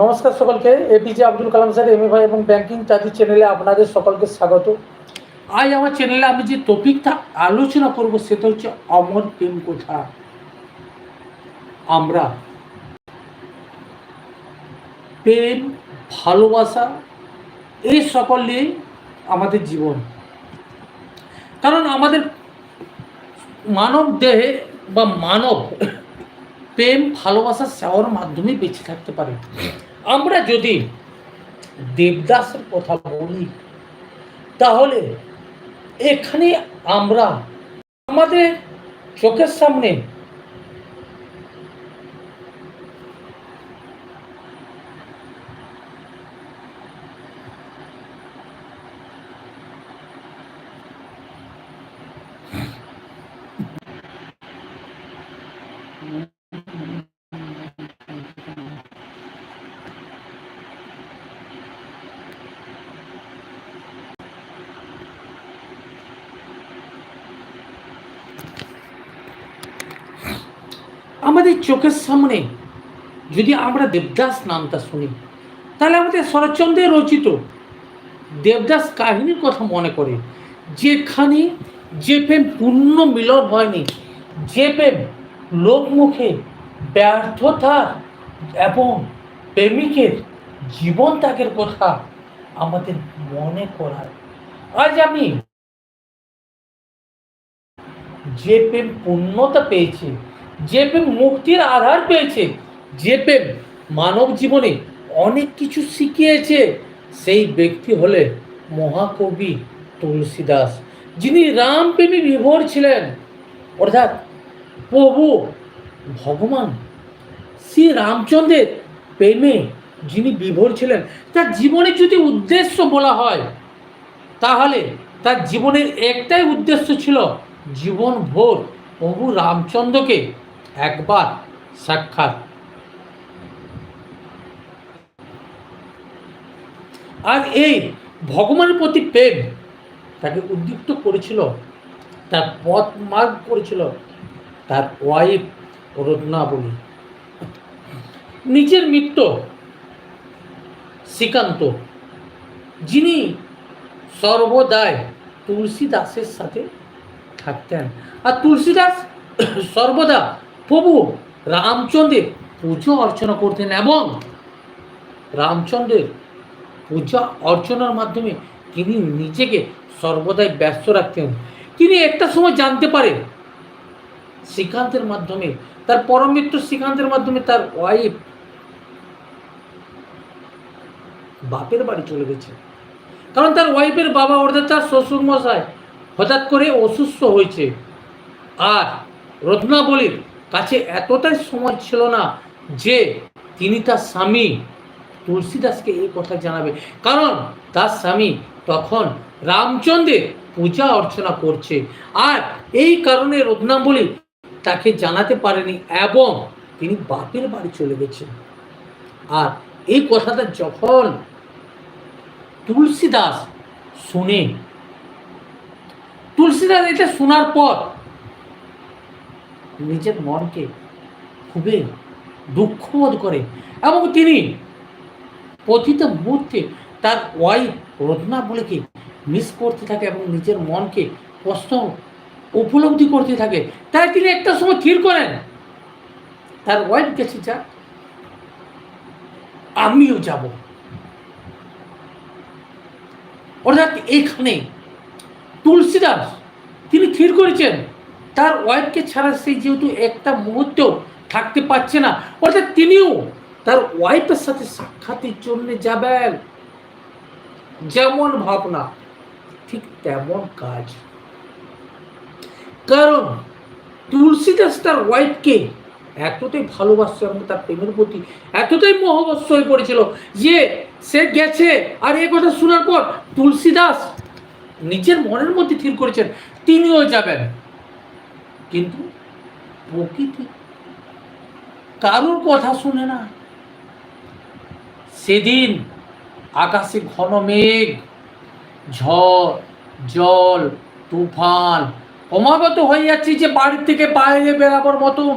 নমস্কার সকলকে APJ Abdul Kalam sir, M ভাই এবং ব্যাংকিং চার্জি চ্যানেলে আপনাদের সকলকে স্বাগত। আজ আমার চ্যানেলে আমি যে টপিকটা আলোচনা করব, সেটা হচ্ছে অমর প্রেম কথা। আমরা প্রেম, ভালোবাসা এই সকল নিয়েই আমাদের জীবন। কারণ আমাদের মানব দেহে বা মানব প্রেম, ভালোবাসা সেওয়ার মাধ্যমে বেঁচে থাকতে পারে। আমরা যদি দেবদাসের কথা বলি, তাহলে এখানে আমরা আমাদের চোখের সামনে আমাদের চোখের সামনে যদি আমরা দেবদাস নামটা শুনি, তাহলে আমাদের শরৎচন্দ্রের রচিত দেবদাস কাহিনীর কথা মনে করে যেখানে যে প্রেম পূর্ণ মিলন হয়নি, যে প্রেম লোকমুখে ব্যর্থতা এবং প্রেমিকের জীবন ত্যাগের কথা আমাদের মনে করায় আজ আমি যে প্রেম পূর্ণতা পেয়েছে যে প্রেম মুক্তির আধার পেয়েছে যে প্রেম মানব জীবনে অনেক কিছু শিখিয়েছে। সেই ব্যক্তি হলে মহাকবি তুলসীদাস, যিনি রামপ্রেমী বিভোর ছিলেন। অর্থাৎ প্রভু ভগবান শ্রী রামচন্দ্রের প্রেমে যিনি বিভোর ছিলেন, তার জীবনের যদি উদ্দেশ্য বলা হয়, তাহলে তার জীবনের একটাই উদ্দেশ্য ছিল জীবন ভোর প্রভু রামচন্দ্রকে একবার সাক্ষাৎ। আর এই ভগবানের প্রতি প্রেম তাকে উদ্দীপ্ত করেছিল, তার পথ মার্গ করেছিল, তার ওয়াইফ রত্নাবলী নিজের মিত্র শ্রীকান্ত, যিনি সর্বদাই তুলসী দাসের সাথে থাকতেন। আর তুলসীদাস সর্বদা প্রভু রামচন্দ্রের পুজো অর্চনা করতেন এবং রামচন্দ্রের পূজা অর্চনার মাধ্যমে তিনি নিজেকে সর্বদাই ব্যস্ত রাখতেন। তিনি একটা সময় জানতে পারেন শ্রীকান্তের মাধ্যমে, তার পরম মিত্র শ্রীকান্তের মাধ্যমে তার ওয়াইফ বাপের বাড়ি চলে গেছে। কারণ তার ওয়াইফের বাবা অর্থাৎ তার শ্বশুর মশাই হঠাৎ করে অসুস্থ হয়েছে। আর রত্নাবলীর কাছে এতটাই সময় ছিল না যে তিনি তার স্বামী তুলসীদাসকে এই কথা জানাবে। কারণ তার স্বামী তখন রামচন্দ্রের পূজা অর্চনা করছে। আর এই কারণে রত্নাবলী তাকে জানাতে পারেনি এবং তিনি বাপের বাড়ি চলে গেছেন। আর এই কথাটা যখন তুলসীদাস শুনে, তুলসীদাস এটা শোনার পর নিজের মনকে খুবই দুঃখবোধ করে এবং তিনি প্রতিটা মুহূর্তে তার ওয়াইফ রত্নাবলীকে মিস করতে থাকে এবং নিজের মনকে কষ্ট উপলব্ধি করতে থাকে। তাই তিনি একটা সময় স্থির করেন। তার ওয়াইফ গেছে যা আমিও যাব। অর্থাৎ এইখানে তুলসীদাস তিনি স্থির করেছেন। তার ওয়াইফকে ছাড়া সে যেহেতু একটা মুহূর্তেও থাকতে পারছে না, অর্থাৎ তিনিও তার ওয়াইফের সাথে সাক্ষাতের জন্য যাবেন। যেমন ভাবনা, ঠিক তেমন কাজ। কারণ তুলসীদাস তার ওয়াইফকে এতটাই ভালোবাসত এবং তার প্রেমের প্রতি এতটাই মোহবস্ত হয়ে পড়েছিল যে সে গেছে। আর এ কথা শোনার পর তুলসীদাস নিজের মনের মধ্যে স্থির করেছেন, তিনিও যাবেন। কিন্তু প্রকৃতি কারুর কথা শুনে না। সেদিন আকাশে ঘন মেঘ, ঝড়, জল, তুফান ক্রমাগত হয়ে যাচ্ছে যে বাড়ির থেকে বাইরে বেরাবার মতন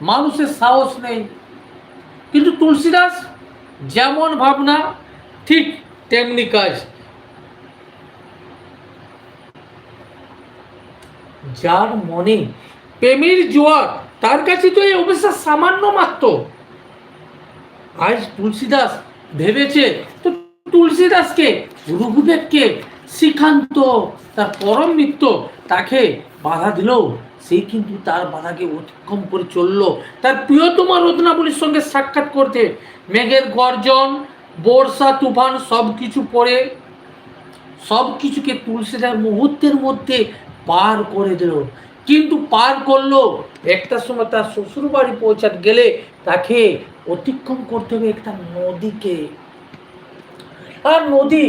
মানুষের সাহস নেই। কিন্তু তুলসীদাস যেমন ভাবনা, ঠিক তেমনি কাজ। যার মনে প্রেমের জোয়ার, তার কাছে তো এই অবস্থা সামান্য মাত্র। আজ তুলসীদাস ভেবেছে, তো তুলসীদাসকে রঘুদেবকে শ্রীকান্ত, তার পরম মিত্র, তাকে বাধা দিল। সেই কিন্তু তার বাধাকে অতিক্রম করে চলল। তার প্রিয়তমা রত্নাবলীর সঙ্গে সাক্ষাৎ করতে মেঘের গর্জন, বর্ষা, তুফান সব কিছু পরে সব কিছুকে তুলসীদাস মুহূর্তের মধ্যে পার করে দিল। কিন্তু পার করল, একটা সময় তার শ্বশুর বাড়ি পৌঁছাত গেলে তাকে অতিক্রম করতে হবে একটা নদীকে। আর নদী,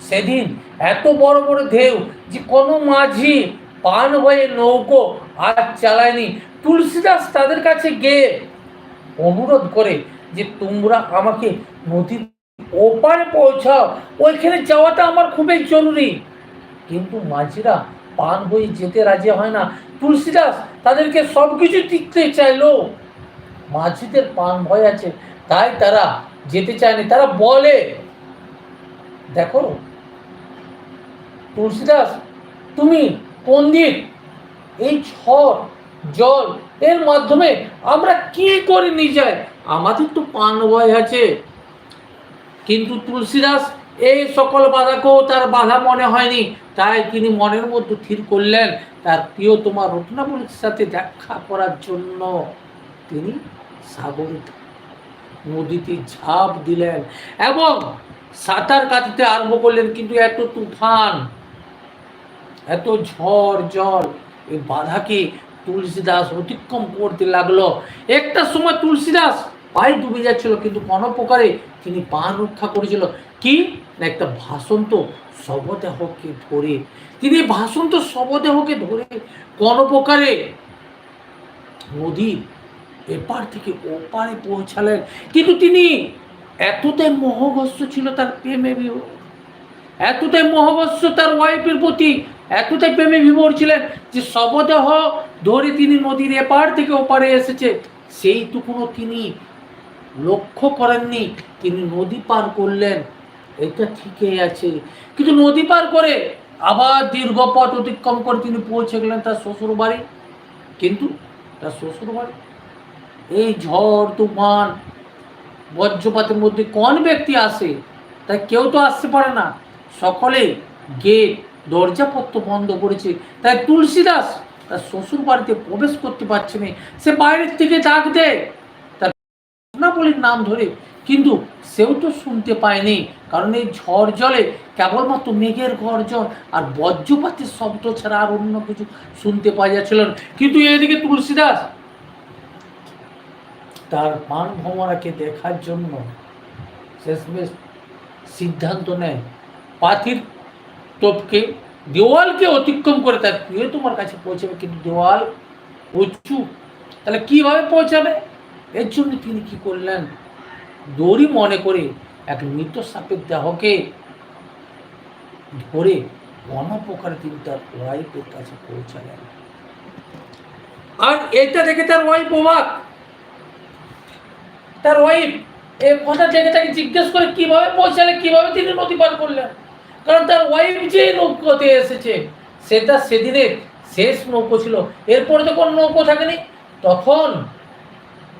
সেদিন এত বড় বড় ঢেউ যে কোনো মাঝি পান হয়ে নৌকো আর চালায়নি। তুলসীদাস তাদের কাছে গিয়ে অনুরোধ করে যে, তোমরা আমাকে নদীর ওপারে পৌঁছাও। ওইখানে যাওয়াটা আমার খুবই জরুরি। কিন্তু মাঝিরা পান হয়ে যেতে রাজি হয় না। তুলসীদাস তাদেরকে সব কিছু টিকতে চাইলো। মাঝিদের পান ভয় আছে, তাই তারা যেতে চায়নি। তারা বলে, দেখো, তুলসীদাস, তুমি পণ্ডিত এই ঝড়, জল, এর মাধ্যমে আমরা কি করে নিয়ে যাই? আমাদের তো পান ভয় আছে। কিন্তু তুলসীদাস এই সকল বাধাকেও তার বাধা মনে হয়নি। তাই তিনি মনের মধ্যে স্থির করলেন, তার প্রিয় তোমার রত্নাবলীর সাথে দেখা করার জন্য। তিনি সাগরে নদীতে ঝাঁপ দিলেন এবং সাঁতার কাটিতে আরম্ভ করলেন, কিন্তু এত তুফান, এত ঝড় জল, এই বাধাকে তুলসীদাস অতিক্রম করতে লাগল। একটা সময় তুলসীদাস পায়ে ডুবে যাচ্ছিল, কিন্তু কোনো প্রকারে তিনি পা রক্ষা করেছিল। কি? একটা ভাসন্ত শবদেহকে ধরে, তিনি ভাসন্ত শবদেহকে ধরে কোনো প্রকারে নদীর এপার থেকে ওপারে পৌঁছালেন। কিন্তু তিনি এতটাই মোহগ্রস্ত ছিল তার প্রেমে এতটাই মোহগ্রস্ত তার ওয়াইফের প্রতি, এতটাই প্রেমে বিভোর ছিলেন যে শবদেহ ধরে তিনি নদীর এপার থেকে ওপারে এসেছে। সেইটুকুনও তিনি লক্ষ্য করেননি। তিনি নদী পার করলেন। এটা ঠিকই আছে। কিন্তু নদী পার করে আবার দীর্ঘ পথ অতিক্রম করে তিনি পৌঁছে গেলেন তার শ্বশুর বাড়ি কিন্তু তার শ্বশুর বাড়ি এই ঝড়, তুফান, বজ্রপাতের মধ্যে কোন ব্যক্তি আসে, তাই কেউ তো আসতে পারে না। সকলে গেট দরজাপত্র বন্ধ করেছে। তাই তুলসীদাস তার শ্বশুর বাড়িতে প্রবেশ করতে পারছে না। সে বাইরের থেকে ডাক দেয়। তার রত্নাবলীর নাম ধরে কিন্তু সেও তো শুনতে পায়নি, কারণ এই ঝড় জলে কেবলমাত্র মেঘের গর্জন আর বজ্রপাতের শব্দ ছাড়া আর অন্য কিছু শুনতে পাওয়া যাচ্ছিল না। কিন্তু এদিকে তুলসীদাস তার মান ভ্রমণাকে দেখার জন্য শেষমেশ সিদ্ধান্ত নেয়। পাথির তোপকে, দেওয়ালকে অতিক্রম করে তার প্রিয় তোমার কাছে পৌঁছাবে, কিন্তু দেওয়াল উঁচু। তাহলে কীভাবে পৌঁছাবে? এর জন্য তিনি কি করলেন? দড়ি মনে করে এক মৃত সাপের দেহকে ধরে গণপ্রকারে তিনি তার ওয়াইফের কাছে পৌঁছালেন। আর এটা দেখে তার ওয়াইফ অবাক। তার ওয়াইফ এ কথা দেখে তাকে জিজ্ঞেস করে কীভাবে পৌঁছালে, কীভাবে তিনি নদী করলেন? কারণ তার ওয়াইফ যে নৌকোতে এসেছে সেটা সেদিনের শেষ নৌকো ছিল। এরপরে তো কোনো নৌকো থাকেনি, তখন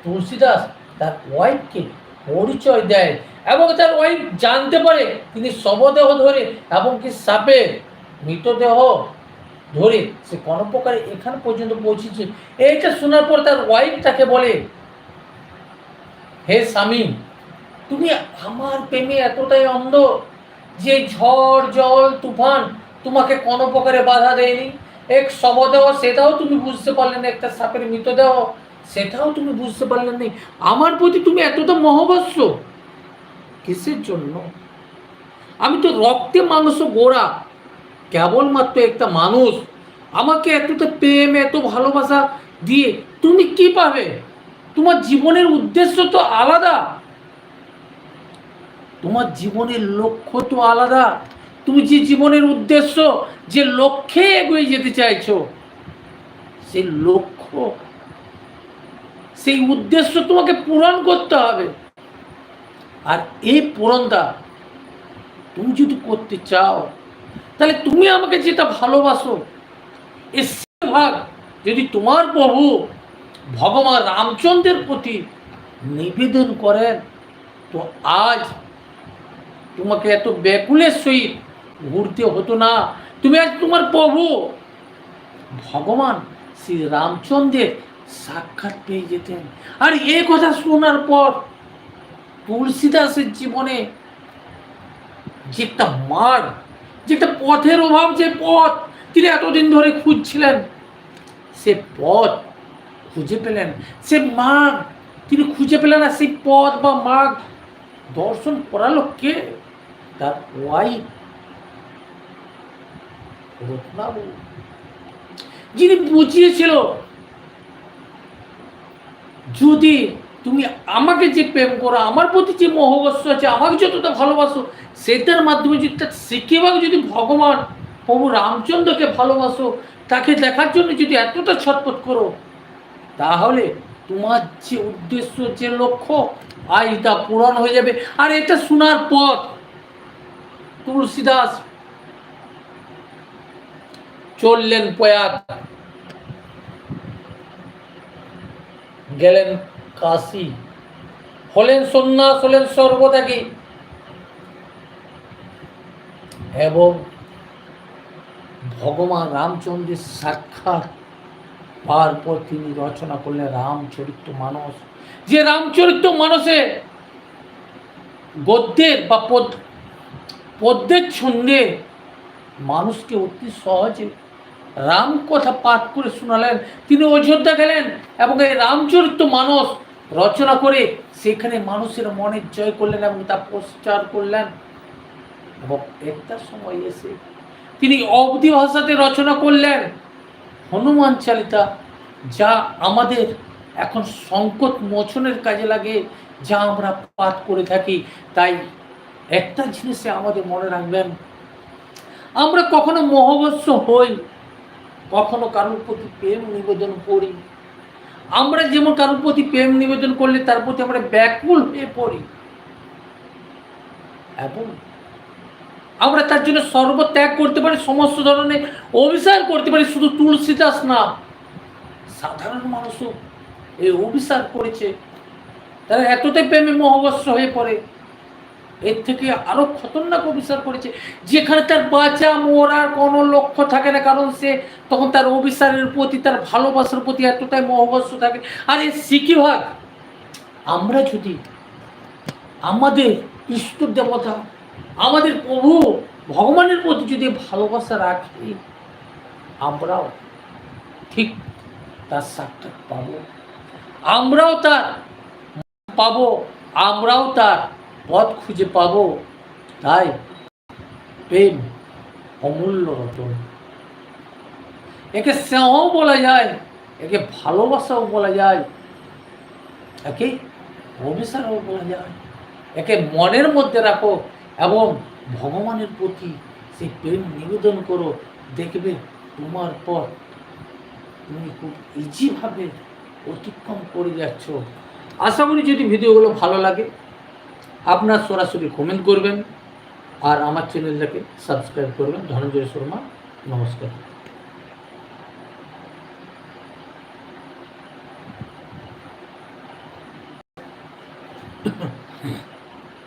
তুলসীদাস তার ওয়াইফকে পরিচয় দেয় এবং তার ওয়াইফ জানতে পারে তিনি শবদেহ ধরে এবং কি সাপের মৃতদেহ ধরে সে কোনো প্রকারে এখান পর্যন্ত পৌঁছেছে। এইটা শোনার পর তার ওয়াইফ তাকে বলে, হে স্বামী, তুমি আমার প্রেমে এতটাই অন্ধ যে ঝড়, জল, তুফান তোমাকে কোনো প্রকারে বাধা দেয়নি। এক শবদেহ, সেটাও তুমি বুঝতে পারলে না, একটা সাপের মৃতদেহ সেটাও তুমি বুঝতে পারলে না আমার প্রতি তুমি এতটা মহবস্য কিসের জন্য? আমি তো রক্তে মাংস গোড়া, কেবলমাত্র একটা মানুষ। আমাকে এতটা প্রেম, এত ভালোবাসা দিয়ে তুমি কি পাবে? তোমার জীবনের উদ্দেশ্য তো আলাদা। তোমার জীবনের লক্ষ্য তো আলাদা। তুমি যে জীবনের উদ্দেশ্য, যে লক্ষ্যে এগিয়ে যেতে চাইছো, সেই লক্ষ্য সেই উদ্দেশ্য তোমাকে পূরণ করতে হবে। আর এই পূরণটা তুমি যদি করতে চাও, তাহলে তুমি আমাকে যেটা ভালোবাসো এ ভাগ যদি তোমার প্রভু ভগবান রামচন্দ্রের প্রতি নিবেদন করেন, তো আজ তোমাকে এত ব্যাকুলের সহিত ঘুরতে হতো না। তুমি আজ তোমার প্রভু ভগবান শ্রী রামচন্দ্রের সাক্ষাৎ পেয়ে যেতেন। আর এ কথা শোনার পর তুলসীদাসের জীবনে যে একটা মার্গ যে একটা পথের অভাব, যে পথ তিনি এতদিন ধরে খুঁজছিলেন, সে পথ খুঁজে পেলেন। সে মার্গ তিনি খুঁজে পেলেন না সেই পথ বা মার্গ দর্শন করালো কে? তার ওয়াইফ রত্নাবু। যিনি বুঝিয়েছিল যদি তুমি আমাকে যে প্রেম করো, আমার প্রতি যে মোহবস্য আছে, আমাকে যতটা ভালোবাসো, সেটার মাধ্যমে যদি তার শিখিবাকে যদি ভগবান প্রভু রামচন্দ্রকে ভালোবাসো, তাকে দেখার জন্য যদি এতটা ছটপট করো, তাহলে তোমার যে উদ্দেশ্য, যে লক্ষ্য, আজ তা পূরণ হয়ে যাবে। আর এটা শোনার পর তুলসীদাস চললেন প্রয়াগ। গেলেন কাশি। হলেন সন্ন্যাস, হলেন সর্বত্যাগী এবং ভগবান রামচন্দ্রের সাক্ষাৎ পাওয়ার পর তিনি রচনা করলেন রামচরিত্র মানস। যে রামচরিত্র মানসে গদ্যের বা পদ, পদ্যের ছন্দে মানুষকে অতি সহজে রাম কথা পাঠ করে শোনালেন। তিনি অযোধ্যা গেলেন এবং এই রামচরিত্র মানস রচনা করে সেখানে মানুষের মনের জয় করলেন এবং তা প্রচার করলেন। এবং একটা সময় এসে তিনি অবধি ভাষাতে রচনা করলেন, হনুমান চালিতা, যা আমাদের এখন সংকট মোচনের কাজে লাগে, যা আমরা পাঠ করে থাকি, তাই একটা জিনিসে আমাদের মনে রাখবেন, আমরা কখনো মোহবস্য হই কখনো কারোর প্রতি প্রেম নিবেদন করি। আমরা যেমন কারোর প্রতি প্রেম নিবেদন করলে তার প্রতি আমরা ব্যাকুল হয়ে পড়ি। এবং আমরা তার জন্য সর্বত্যাগ করতে পারি, সমস্ত ধরনের অভিসার করতে পারি, শুধু তুলসী তুলসীদাস না, সাধারণ মানুষও এই অভিসার করেছে। তারা এতটাই প্রেমে মোহবস্য হয়ে পড়ে। এর থেকে আরও খতরনাক অভিসার করেছে। যেখানে তার বাঁচা, মরার কোনো লক্ষ্য থাকে না, কারণ সে তখন তার অভিসারের প্রতি, তার ভালোবাসার প্রতি এতটাই মোহবস্য থাকে। আর এর সিকি ভাগ, আমরা যদি আমাদের ইষ্ট দেবতা আমাদের প্রভু ভগবানের প্রতি যদি ভালোবাসা রাখি, আমরাও ঠিক তার সাক্ষাৎ পাবো। আমরাও তার পাবো, আমরাও তার পথ খুঁজে পাবো, তাই প্রেম অমূল্য রতন একে স্নেহ বলা যায়, একে ভালোবাসাও বলা যায়, একে অভিসারও বলা যায়। একে মনের মধ্যে রাখো এবং ভগবানের প্রতি সেই প্রেম নিবেদন করো, দেখবে তোমার পথ তুমি খুব ইজিভাবে অতিক্রম করে যাচ্ছ। আশা করি যদি ভিডিওগুলো ভালো লাগে আপনার সরাসরি কমেন্ট করবেন আর আমার চ্যানেলটাকে সাবস্ক্রাইব করবেন। ধনঞ্জয় শর্মা নমস্কার।